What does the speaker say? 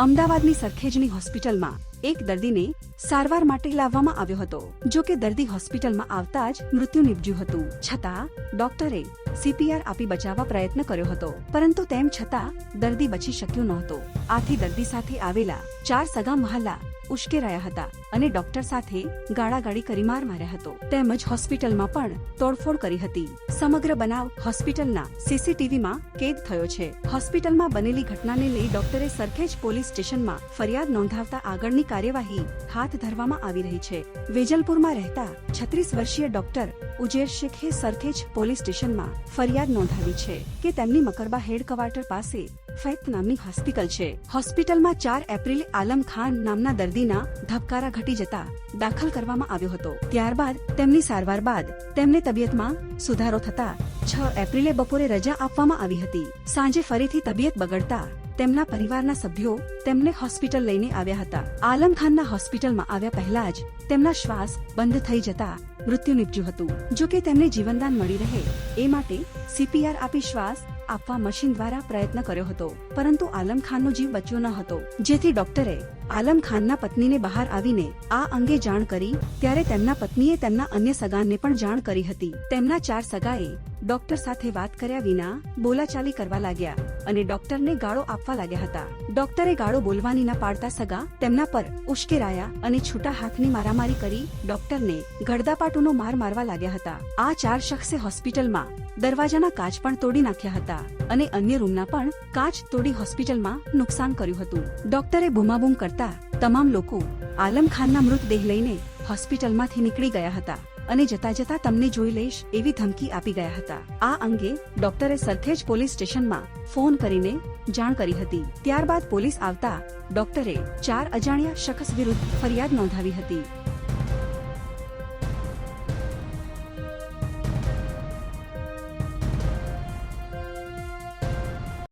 અમદાવાદની સરખેજની હોસ્પિટલમાં એક દર્દીને સારવાર માટે લાવવામાં આવ્યો હતો. જો કે દર્દી હોસ્પિટલમાં આવતા જ મૃત્યુ નીપજ્યું હતું. છતાં, ડોક્ટરે સીપીઆર આપી બચાવવા પ્રયત્ન કર્યો હતો. પરંતુ તેમ છતાં, દર્દી બચી શક્યો નહોતો. આથી દર્દી સાથે આવેલા ચાર સગા મહલ્લા ઉશ્કેરાયા હતા અને ડોક્ટર સાથે ગાળાગાળી કરી માર માર્યા હતો. તેમજ હોસ્પિટલમાં પણ તોડફોડ કરી હતી. સમગ્ર બનાવ હોસ્પિટલના સીસીટીવીમાં કેદ થયો છે. હોસ્પિટલમાં બનેલી ઘટનાને લઈ ડોક્ટરે સરખેજ પોલીસ સ્ટેશનમાં ફરિયાદ નોંધાવતા આગળની કાર્યવાહી હાથ ધરવામાં આવી રહી છે. વેજલપુરમાં રહેતા છત્રીસ વર્ષીય ડોક્ટર ઉજેર શેખે સરખેજ પોલીસ સ્ટેશનમાં ફરિયાદ નોંધાવી છે કે તેમની મકરબા હેડ ક્વાર્ટર પાસે ફૈત નામની હોસ્પિટલ છે. હોસ્પિટલમાં ચાર એપ્રિલે આલમ ખાન નામના દર્દીના ધબકારા ઘટી જતા દાખલ કરવામાં આવ્યો હતો. ત્યારબાદ તેમની સારવાર બાદ તેમને તબિયતમાં સુધારો થતા છ એપ્રિલે બપોરે રજા આપવામાં આવી હતી. સાંજે ફરીથી તબિયત બગડતા તેમના પરિવારના સભ્યો તેમને હોસ્પિટલ લઈને આવ્યા હતા. આલમ ખાનના હોસ્પિટલમાં આવ્યા પહેલા જ તેમના શ્વાસ બંધ થઈ જતા મૃત્યુ નીપજ્યું હતું. જો કે તેમને જીવનદાન મળી રહે એ માટે સીપીઆર આપી શ્વાસ આપવા મશીન દ્વારા પ્રયત્ન કર્યો હતો. પરંતુ આલમ ખાનનો જીવ બચ્યો ન હતો. જેથી ડોક્ટરે આલમ ખાનના પત્નીને બહાર આવીને આ અંગે જાણ કરી, ત્યારે તેમના પત્નીએ તેમના અન્ય સગાને પણ જાણ કરી હતી. તેમના ચાર સગાએ ડોક્ટર સાથે વાત કર્યા વિના બોલાચાલી કરવા લાગ્યા અને ડોક્ટરને ગાળો આપવા લાગ્યા હતા. ડોક્ટરે ગાળો બોલવાની ના પાડતા સગા તેમના પર ઉશ્કેરાયા અને છૂટા હાથની મારામારી કરી ડોક્ટરને ગડદાપાટુનો માર મારવા લાગ્યા હતા. આ ચાર શખ્સે હોસ્પિટલમાં દરવાજાના કાચ પણ તોડી નાખ્યા હતા અને અન્ય રૂમના પણ કાચ તોડી હોસ્પિટલમાં નુકસાન કર્યું હતું. ડોક્ટરે બૂમાબૂમ કરતા તમામ લોકો આલમ ખાનના મૃતદેહ લઈને હોસ્પિટલમાંથી નીકળી ગયા હતા અને જતા જતા તમને જોઈ લઈશ એવી ધમકી આપી ગયા હતા. આ અંગે ડોક્ટરે સરખેજ પોલીસ સ્ટેશનમાં ફોન કરીને જાણ કરી હતી. ત્યારબાદ પોલીસ આવતા ડોક્ટરે ચાર અજાણ્યા શખ્સ વિરુદ્ધ ફરિયાદ નોંધાવી હતી.